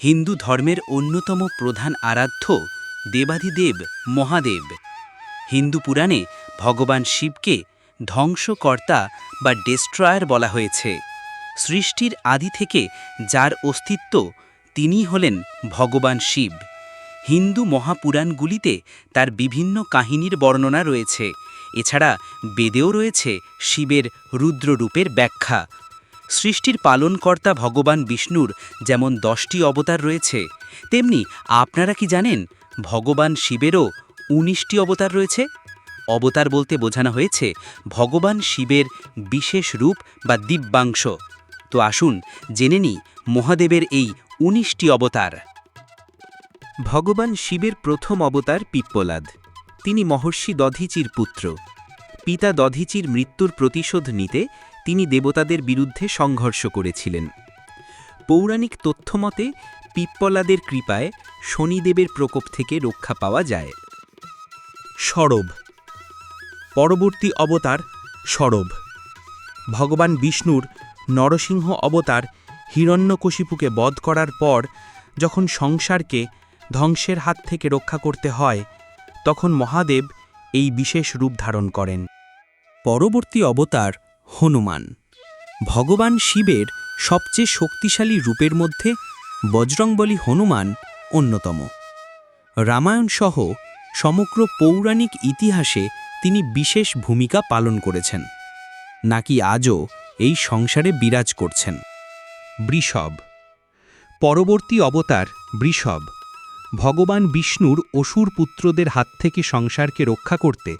হিন্দু ধর্মের অন্যতম প্রধান আরাধ্য দেবাধিদেব মহাদেব। হিন্দু পুরাণে ভগবান শিবকে ধ্বংসকর্তা বা ডেস্ট্রয়ার বলা হয়েছে। সৃষ্টির আদি থেকে যার অস্তিত্ব তিনিই হলেন ভগবান শিব। হিন্দু মহাপুরাণগুলিতে তার বিভিন্ন কাহিনীর বর্ণনা রয়েছে। এছাড়া বেদেও রয়েছে শিবের রুদ্ররূপের ব্যাখ্যা। সৃষ্টির পালনকর্তা ভগবান বিষ্ণুর যেমন দশটি অবতার রয়েছে, তেমনি আপনারা কি জানেন ভগবান শিবেরও উনিশটি অবতার রয়েছে? অবতার বলতে বোঝানো হয়েছে ভগবান শিবের বিশেষ রূপ বা দিব্যাংশ। তো আসুন জেনে নিই মহাদেবের এই উনিশটি অবতার। ভগবান শিবের প্রথম অবতার পিপ্পলাদ। তিনি মহর্ষি দধিচির পুত্র। পিতা দধিচির মৃত্যুর প্রতিশোধ নিতে তিনি দেবতাদের বিরুদ্ধে সংঘর্ষ করেছিলেন। পৌরাণিক তথ্যমতে পিপ্পলাদের কৃপায় শনিদেবের প্রকোপ থেকে রক্ষা পাওয়া যায়। সরব। পরবর্তী অবতার সরব। ভগবান বিষ্ণুর নরসিংহ অবতার হিরণ্যকশিপুকে বধ করার পর যখন সংসারকে ধ্বংসের হাত থেকে রক্ষা করতে হয়, তখন মহাদেব এই বিশেষ রূপ ধারণ করেন। পরবর্তী অবতার হনুমান। ভগবান শিবের সবচেয়ে শক্তিশালী রূপের মধ্যে বজরংবলী হনুমান অন্যতম। রামায়ণসহ সমগ্র পৌরাণিক ইতিহাসে তিনি বিশেষ ভূমিকা পালন করেছেন। নাকি আজও এই সংসারে বিরাজ করছেন? বৃষভ। পরবর্তী অবতার বৃষভ। ভগবান বিষ্ণুর অসুর পুত্রদের হাত থেকে সংসারকে রক্ষা করতে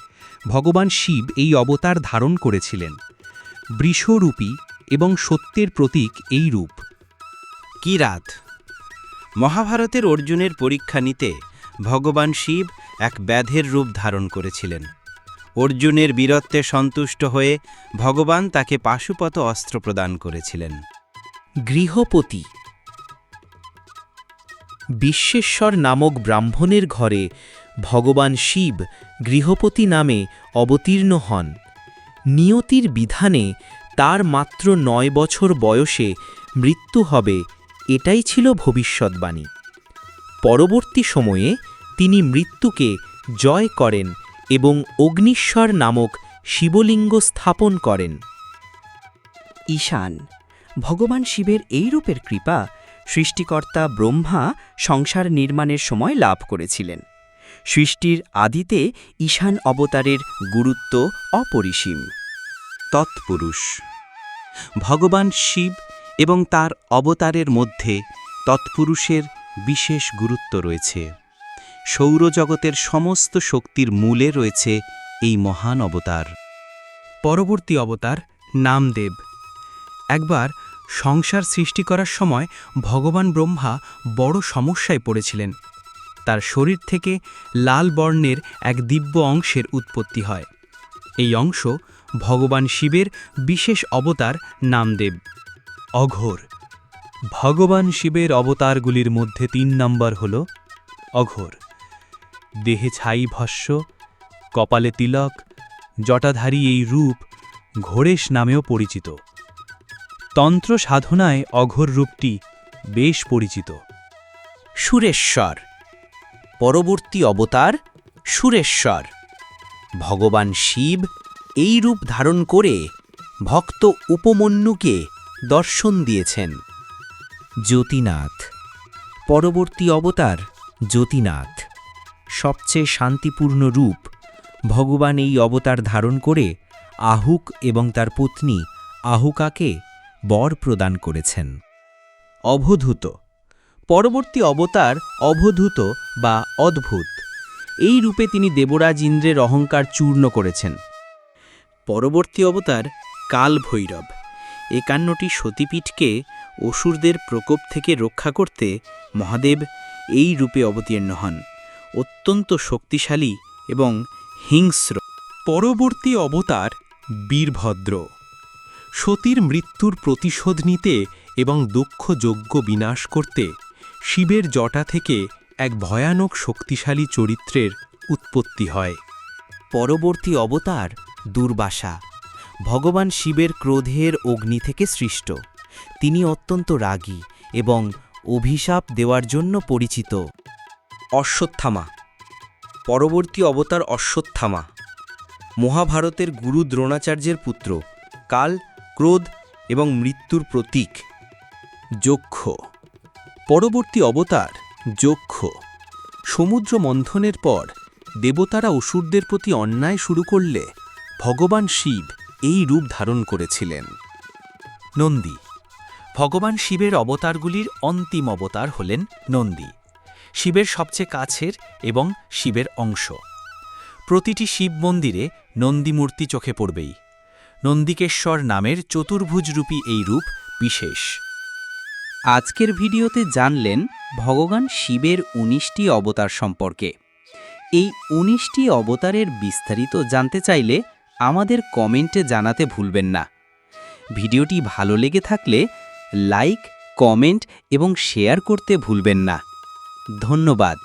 ভগবান শিব এই অবতার ধারণ করেছিলেন। বৃষরূপী এবং সত্যের প্রতীক এই রূপ। কিরাত মহাভারতের অর্জুনের পরীক্ষা নিতে ভগবান শিব এক ব্যাধের রূপ ধারণ করেছিলেন। অর্জুনের বীরত্বে সন্তুষ্ট হয়ে ভগবান তাকে পাশুপত অস্ত্র প্রদান করেছিলেন। গৃহপতি। বিশ্বেশ্বর নামক ব্রাহ্মণের ঘরে ভগবান শিব গৃহপতি নামে অবতীর্ণ হন। নিয়তির বিধানে তার মাত্র নয় বছর বয়সে মৃত্যু হবে, এটাই ছিল ভবিষ্যৎবাণী। পরবর্তী সময়ে তিনি মৃত্যুকে জয় করেন এবং অগ্নিশ্বর নামক শিবলিঙ্গ স্থাপন করেন। ঈশান, ভগবান শিবের এই রূপের কৃপা সৃষ্টিকর্তা ব্রহ্মা সংসার নির্মাণের সময় লাভ করেছিলেন। সৃষ্টির আদিতে ঈশান অবতারের গুরুত্ব অপরিসীম। তৎপুরুষ। ভগবান শিব এবং তার অবতারের মধ্যে তৎপুরুষের বিশেষ গুরুত্ব রয়েছে। সৌরজগতের সমস্ত শক্তির মূলে রয়েছে এই মহান অবতার। পরবর্তী অবতার নামদেব। একবার সংসার সৃষ্টি করার সময় ভগবান ব্রহ্মা বড় সমস্যায় পড়েছিলেন। তার শরীর থেকে লাল বর্ণের এক দিব্য অংশের উৎপত্তি হয়। এই অংশ ভগবান শিবের বিশেষ অবতার নামদেব। অঘোর। ভগবান শিবের অবতারগুলির মধ্যে তিন নম্বর হল অঘোর। দেহে ছাই ভস্য, কপালে তিলক, জটাধারী এই রূপ ঘোরেশ নামেও পরিচিত। তন্ত্র সাধনায় অঘোর রূপটি বেশ পরিচিত। সুরেশ্বর। পরবর্তী অবতার সুরেশ্বর। ভগবান শিব এই রূপ ধারণ করে ভক্ত উপমন্যুকে দর্শন দিয়েছেন। জ্যোতিনাথ। পরবর্তী অবতার জ্যোতিনাথ। সবচেয়ে শান্তিপূর্ণ রূপ ভগবান এই অবতার ধারণ করে আহুক এবং তার পত্নী আহুকাকে বর প্রদান করেছেন। অবধূত পরবর্তী অবতার অবধূত বা অদ্ভুত। এই রূপে তিনি দেবরাজ ইন্দ্রের অহংকার চূর্ণ করেছেন। পরবর্তী অবতার কাল ভৈরব একান্নটি সতীপীঠকে অসুরদের প্রকোপ থেকে রক্ষা করতে মহাদেব এই রূপে অবতীর্ণ হন। অত্যন্ত শক্তিশালী এবং হিংস্র। পরবর্তী অবতার বীরভদ্র। সতীর মৃত্যুর প্রতিশোধ নিতে এবং দুঃখ যজ্ঞ বিনাশ করতে শিবের জটা থেকে এক ভয়ানক শক্তিশালী চরিত্রের উৎপত্তি হয়। পরবর্তী অবতার দুর্বাসা। ভগবান শিবের ক্রোধের অগ্নি থেকে সৃষ্ট। তিনি অত্যন্ত রাগী এবং অভিশাপ দেওয়ার জন্য পরিচিত। অশ্বত্থামা। পরবর্তী অবতার অশ্বত্থামা। মহাভারতের গুরু দ্রোণাচার্যের পুত্র। কাল ক্রোধ এবং মৃত্যুর প্রতীক। যক্ষ। পরবর্তী অবতার, যক্ষ। সমুদ্র মন্থনের পর, দেবতারা অসুরদের প্রতি অন্যায় শুরু করলে ভগবান শিব এই রূপ ধারণ করেছিলেন। নন্দী। ভগবান শিবের অবতারগুলির অন্তিম অবতার হলেন নন্দী, শিবের সবচেয়ে কাছের এবং শিবের অংশ। প্রতিটি শিব মন্দিরে নন্দী মূর্তি চোখে পড়বেই। নন্দিকেশ্বর নামের চতুর্ভুজরূপী এই রূপ বিশেষ। আজকের ভিডিওতে জানলেন ভগবান শিবের উনিশটি অবতার সম্পর্কে। এই উনিশটি অবতারের বিস্তারিত জানতে চাইলে আমাদের কমেন্টে জানাতে ভুলবেন না। ভিডিওটি ভালো লেগে থাকলে লাইক, কমেন্ট এবং শেয়ার করতে ভুলবেন না। ধন্যবাদ।